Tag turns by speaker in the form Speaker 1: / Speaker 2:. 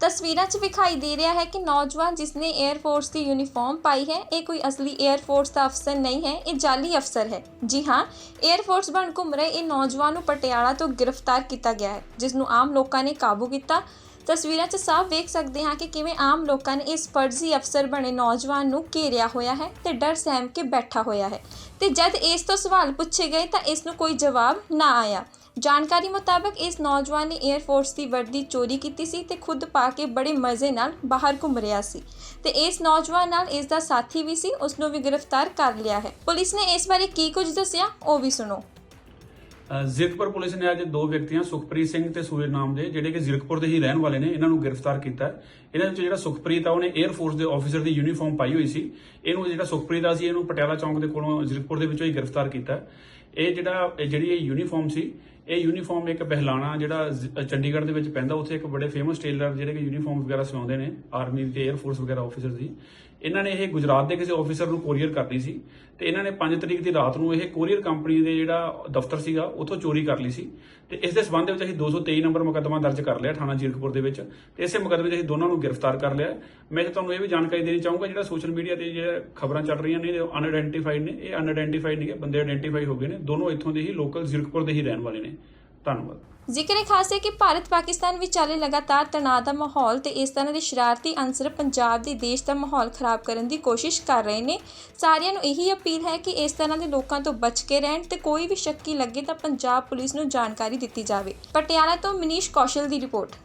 Speaker 1: ਤਸਵੀਰਾਂ 'ਚ ਵਿਖਾਈ ਦੇ ਰਿਹਾ ਹੈ ਕਿ ਨੌਜਵਾਨ ਜਿਸ ਨੇ 에ਅਰ ਦੀ ਯੂਨੀਫਾਰਮ ਪਾਈ ਹੈ, ਇਹ ਕੋਈ ਅਸਲੀ 에ਅਰ ਦਾ ਅਫਸਰ ਨਹੀਂ ਹੈ, ਇਹ ਜਾਲੀ ਅਫਸਰ ਹੈ। ਜੀ ਹਾਂ 에ਅਰ ਬਣ ਘੁੰਮ ਰਹੇ ਇਹ ਨੌਜਵਾਨ ਨੂੰ ਪਟਿਆਲਾ ਤੋਂ ਗ੍ਰਿਫਤਾਰ ਕੀਤਾ ਗਿਆ ਹੈ ਜਿਸ ਨੂੰ ਆਮ ਲੋਕਾਂ ਨੇ ਕਾਬੂ ਕੀਤਾ। ਤਸਵੀਰਾਂ 'ਚ ਸਾਫ਼ ਵੇਖ ਸਕਦੇ ਹਾਂ ਕਿ ਕਿਵੇਂ ਆਮ ਲੋਕਾਂ ਨੇ ਇਸ ਫਰਜ਼ੀ ਅਫਸਰ ਬਣੇ ਨੌਜਵਾਨ ਨੂੰ ਘੇਰਿਆ ਹੋਇਆ ਹੈ ਤੇ ਡਰ ਸਹਿਮ ਕੇ ਬੈਠਾ ਹੋਇਆ ਹੈ। ਤੇ ਜਦ ਇਸ ਤੋਂ ਸਵਾਲ ਪੁੱਛੇ ਗਏ ਤਾਂ ਇਸ ਨੂੰ ਕੋਈ ਜਵਾਬ ਨਾ ਆਇਆ। ਜਾਣਕਾਰੀ ਮੁਤਾਬਕ ਇਸ ਨੌਜਵਾਨ ਨੇ 에ਅਰ ਦੀ ਵਰਦੀ ਚੋਰੀ ਕੀਤੀ ਸੀ ਤੇ ਖੁਦ ਪਾ ਕੇ ਬੜੇ ਮਜ਼ੇ ਨਾਲ ਬਾਹਰ ਘੁੰਮ ਰਿਹਾ ਸੀ। ਤੇ ਇਸ ਨੌਜਵਾਨ ਨਾਲ ਇਸ ਦਾ ਸਾਥੀ ਵੀ ਸੀ ਉਸ ਨੂੰ ਵੀ ਗ੍ਰਿਫਤਾਰ ਕਰ ਲਿਆ ਹੈ। ਪੁਲਿਸ ਨੇ ਇਸ ਬਾਰੇ ਕੀ ਕੁਝ ਦੱਸਿਆ ਉਹ ਵੀ ਸੁਣੋ।
Speaker 2: ਅ, ਪੁਲਿਸ ਨੇ ਅੱਜ ਦੋ ਵਿਅਕਤੀਆਂ ਸੁਖਪ੍ਰੀਤ ਸਿੰਘ ਤੇ ਸੂਰਜ ਨਾਮ ਦੇ ਜਿਹੜੇ ਕਿ ਜ਼ੀਰਕਪੁਰ ਦੇ ਹੀ ਰਹਿਣ ਵਾਲੇ ਨੇ ਇਹਨਾਂ ਨੂੰ ਗ੍ਰਿਫਤਾਰ ਕੀਤਾ ਇਹਨਾਂ ਵਿੱਚ ਜਿਹੜਾ ਸੁਖਪ੍ਰੀਤ ਆ ਉਹਨੇ 에ਅਰ ਫੋਰਸ ਦੇ ਆਫੀਸਰ ਦੀ ਯੂਨੀਫਾਰਮ ਪਾਈ ਹੋਈ ਸੀ। ਇਹਨੂੰ ਜਿਹੜਾ ਸੁਖਪ੍ਰੀਤ ਆ ਸੀ ਇਹਨੂੰ ਪਟਿਆਲਾ ਚੌਂਕ ਦੇ ਕੋਲੋਂ ਜ਼ੀਰਕਪੁਰ ਦੇ ਵਿੱਚੋਂ ਹੀ ਗ੍ਰਿਫਤਾਰ ਕੀਤਾ ਇਹ ਜਿਹੜਾ ਜਿਹੜੀ ਇਹ ਯੂਨੀਫਾਰਮ ਸੀ, ਇਹ ਯੂਨੀਫਾਰਮ ਇੱਕ ਬਹਿਲਾਣਾ ਜਿਹੜਾ ਚੰਡੀਗੜ੍ਹ ਦੇ ਵਿੱਚ ਪੈਂਦਾ, ਉੱਥੇ ਇੱਕ ਬੜੇ ਫੇਮਸ ਟੇਲਰ ਜਿਹੜੇ ਕਿ ਯੂਨੀਫਾਰਮ ਵਗੈਰਾ ਸਿਵਾਉਂਦੇ ਨੇ ਆਰਮੀ ਤੇ 에ਅਰ ਫੋਰਸ ਵਗੈਰਾ ਆਫੀਸਰ ਦੀ। ਇਹਨਾਂ ਨੇ ਇਹ ਗੁਜਰਾਤ ਦੇ ਕਿਸੇ ਆਫੀਸਰ ਨੂੰ ਕੋਰੀਅਰ ਕਰਨੀ ਸੀ ਤੇ ਇਹਨਾਂ ਨੇ 5 ਤਰੀਕ ਦੀ ਰਾਤ ਨੂੰ ਇਹ ਕੋਰੀਅਰ ਕੰਪਨੀ ਦੇ ਜਿਹੜਾ ਦਫ਼ਤਰ ਸੀਗਾ, ਉੱਥੋਂ ਚੋਰੀ ਕਰ ਲਈ ਸੀ। ਤੇ ਇਸ ਦੇ ਸਬੰਧ ਵਿੱਚ ਅਸੀਂ 223 ਨੰਬਰ ਮੁਕੱਦਮਾ ਦਰਜ ਕਰ ਲਿਆ ਥਾਣਾ ਜੀਰਕਪੁਰ ਦੇ ਵਿੱਚ ਤੇ ਇਸੇ ਮੁਕੱਦਮੇ 'ਚ ਅਸੀਂ ਦੋਨਾਂ ਨੂੰ ਗ੍ਰਿਫਤਾਰ ਕਰ ਲਿਆ। ਮੈਂ ਤਾਂ ਤੁਹਾਨੂੰ ਇਹ ਵੀ ਜਾਣਕਾਰੀ ਦੇਣੀ ਚਾਹੂੰਗਾ, ਜਿਹੜਾ ਸੋਸ਼ਲ ਮੀਡੀਆ ਤੇ ਜਿਹੜਾ ਖਬਰਾਂ ਚੱਲ ਰਹੀਆਂ ਨੇ ਇਹ ਅਨਆਇਡੈਂਟੀਫਾਈਡ ਨੇ। ਇਹ ਅਨਆਇਡੈਂਟੀਫਾਈਡ ਨਹੀਂ ਹੈ ਬੰਦੇ ਆਇਡੈਂਟੀਫਾਈ ਹੋ ਗਏ ਨੇ। ਦੋਨੋਂ ਇੱਥੋਂ ਦੇ ਹੀ ਲੋਕਲ ਜੀਰਕਪੁਰ ਦੇ ਹੀ ਰਹਿਣ ਵਾਲੇ ਨੇ। ਧੰਨਵਾਦ।
Speaker 1: ਜ਼ਿਕਰ ਖਾਸ ਹੈ ਕਿ ਭਾਰਤ ਪਾਕਿਸਤਾਨ ਵਿੱਚ ਲਗਾਤਾਰ ਤਣਾਅ ਦਾ ਮਾਹੌਲ ਤੇ ਇਸ ਤਰ੍ਹਾਂ ਦੇ ਸ਼ਰਾਰਤੀ ਅੰਸਰ ਪੰਜਾਬ ਦੇ ਦੇਸ਼ ਦਾ ਮਾਹੌਲ ਖਰਾਬ ਕਰਨ ਦੀ ਕੋਸ਼ਿਸ਼ ਕਰ ਰਹੇ ਨੇ। ਸਾਰਿਆਂ ਨੂੰ ਇਹੀ ਅਪੀਲ ਹੈ ਕਿ ਇਸ ਤਰ੍ਹਾਂ ਦੇ ਲੋਕਾਂ ਤੋਂ ਬਚ ਕੇ ਰਹਿਣ ਤੇ ਕੋਈ ਵੀ ਸ਼ੱਕੀ ਲੱਗੇ ਤਾਂ ਪੰਜਾਬ ਪੁਲਿਸ ਨੂੰ ਜਾਣਕਾਰੀ ਦਿੱਤੀ ਜਾਵੇ। ਪਟਿਆਲਾ ਤੋਂ ਮਨੀਸ਼ ਕੌਸ਼ਲ ਦੀ ਰਿਪੋਰਟ।